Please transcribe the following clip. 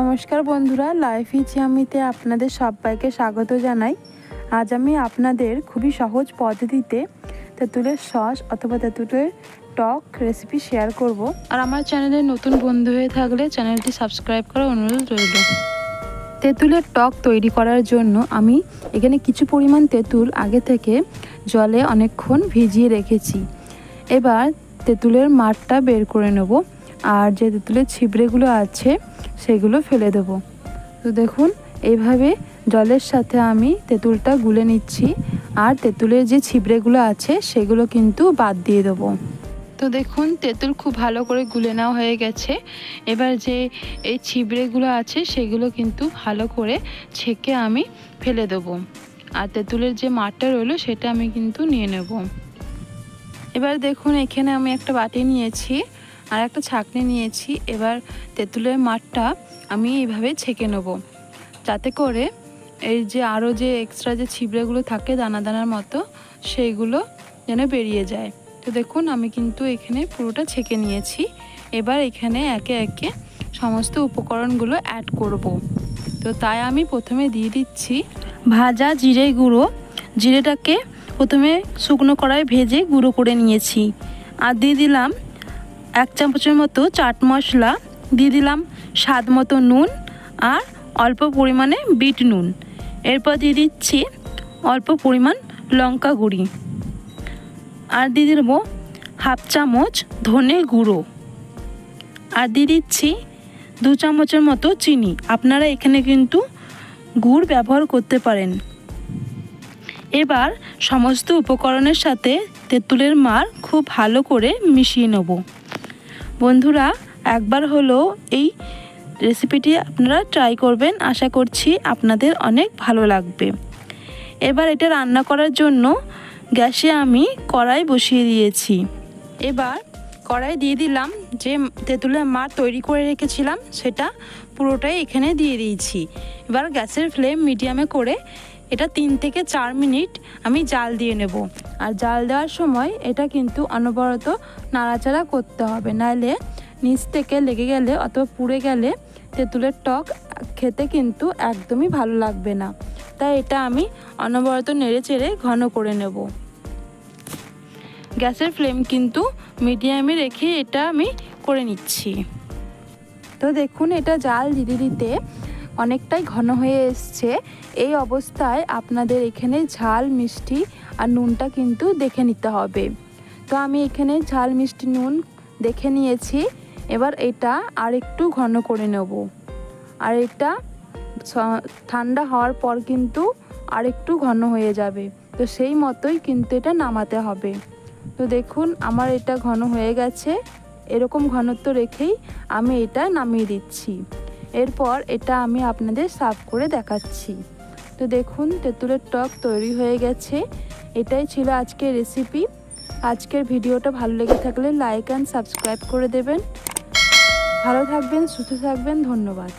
নমস্কার বন্ধুরা লাইফ ইচিয়ামিতে আপনাদের সবাইকে স্বাগত জানাই। আজ আমি আপনাদের খুবই সহজ পদ্ধতিতে তেঁতুলের সস অথবা তেঁতুলের টক রেসিপি শেয়ার করব। আর আমার চ্যানেলে নতুন বন্ধু হয়ে থাকলে চ্যানেলটি সাবস্ক্রাইব করার অনুরোধ রইল। তেঁতুলের টক তৈরি করার জন্য আমি এখানে কিছু পরিমাণ তেঁতুল আগে থেকে জলে অনেকক্ষণ ভিজিয়ে রেখেছি। এবার তেঁতুলের মাঠটা বের করে নেব। আর যে তেঁতুলের ছিবড়েগুলো আছে সেগুলো ফেলে দেব। তো দেখুন, এইভাবে জলের সাথে আমি তেঁতুলটা গুলে নিচ্ছি। আর তেঁতুলের যে ছিবড়েগুলো আছে, সেগুলো কিন্তু বাদ দিয়ে দেবো। তো দেখুন, তেঁতুল খুব ভালো করে গুলে নেওয়া হয়ে গেছে। এবার যে এই ছিবড়েগুলো আছে, সেগুলো কিন্তু ভালো করে ছেঁকে আমি ফেলে দেবো। আর তেঁতুলের যে মাঠটা রইল, সেটা আমি কিন্তু নিয়ে নেব। এবার দেখুন, এখানে আমি একটা বাটি নিয়েছি। আর একটা ছাকনি নিয়েছি। এবার তেঁতুলের মাঠটা আমি এইভাবে ছেঁকে নেব। যাতে করে এই যে আরও যে এক্সট্রা যে ছিবড়েগুলো থাকে দানা দানার মতো, সেইগুলো যেন বেরিয়ে যায়। তো দেখুন, আমি কিন্তু এখানে পুরোটা ছেঁকে নিয়েছি। এবার এখানে একে একে সমস্ত উপকরণগুলো অ্যাড করব। তো তাই আমি প্রথমে দিয়ে দিচ্ছি ভাজা জিরে গুঁড়ো। জিরেটাকে প্রথমে শুকনো কড়াই ভেজে গুঁড়ো করে নিয়েছি। আর দিয়ে দিলাম এক চামচের মতো চাট মশলা দিয়ে দিলাম, স্বাদ মতো নুন আর অল্প পরিমাণে বিট নুন। এরপর দিয়ে দিচ্ছি অল্প পরিমাণ লঙ্কা গুঁড়ি। আর দিয়ে দেবো হাফ চামচ ধনে গুঁড়ো। আর দিয়ে দিচ্ছি দু চামচের মতো চিনি। আপনারা এখানে কিন্তু গুড় ব্যবহার করতে পারেন। এবার সমস্ত উপকরণের সাথে তেঁতুলের মার খুব ভালো করে মিশিয়ে নেব। বন্ধুরা, একবার হলো এই রেসিপিটি আপনারা ট্রাই করবেন। আশা করছি আপনাদের অনেক ভালো লাগবে। এবার এটা রান্না করার জন্য গ্যাসে আমি কড়াই বসিয়ে দিয়েছি। এবার কড়াই দিয়ে দিলাম যে তেঁতুলের মার তৈরি করে রেখেছিলাম, সেটা পুরোটাই এখানে দিয়ে দিয়েছি। এবার গ্যাসের ফ্লেম মিডিয়ামে করে এটা তিন থেকে চার মিনিট আমি জাল দিয়ে নেব। আর জাল দেওয়ার সময় এটা কিন্তু অনবরত নাড়াচাড়া করতে হবে। নাহলে নিচ থেকে লেগে গেলে অথবা পুড়ে গেলে তেঁতুলের টক খেতে কিন্তু একদমই ভালো লাগবে না। তাই এটা আমি অনবরত নেড়ে চেড়ে ঘন করে নেব। গ্যাসের ফ্লেম কিন্তু মিডিয়ামে রেখে এটা আমি করে নিচ্ছি। তো দেখুন এটা জাল দিতে দিতে অনেকটাই ঘন হয়ে এসছে। এই অবস্থায় আপনাদের এখানে ঝাল, মিষ্টি আর নুনটা কিন্তু দেখে নিতে হবে। তো আমি এখানে ঝাল, মিষ্টি, নুন দেখে নিয়েছি। এবার এটা আর একটু ঘন করে নেব। আর এটা ঠান্ডা হওয়ার পর কিন্তু আর একটু ঘন হয়ে যাবে। তো সেই মতোই কিন্তু এটা নামাতে হবে। তো দেখুন, আমার এটা ঘন হয়ে গেছে। এরকম ঘনত্ব রেখেই আমি এটা নামিয়ে দিচ্ছি। এরপর এটা আমি আপনাদের সার্ভ করে দেখাচ্ছি। তো দেখুন, তেঁতুলের টক তৈরি হয়ে গেছে। এটাই ছিল আজকের রেসিপি আজকের ভিডিওটা ভালো লেগে থাকলে লাইক অ্যান্ড সাবস্ক্রাইব করে দেবেন। ভালো থাকবেন, সুস্থ থাকবেন, ধন্যবাদ।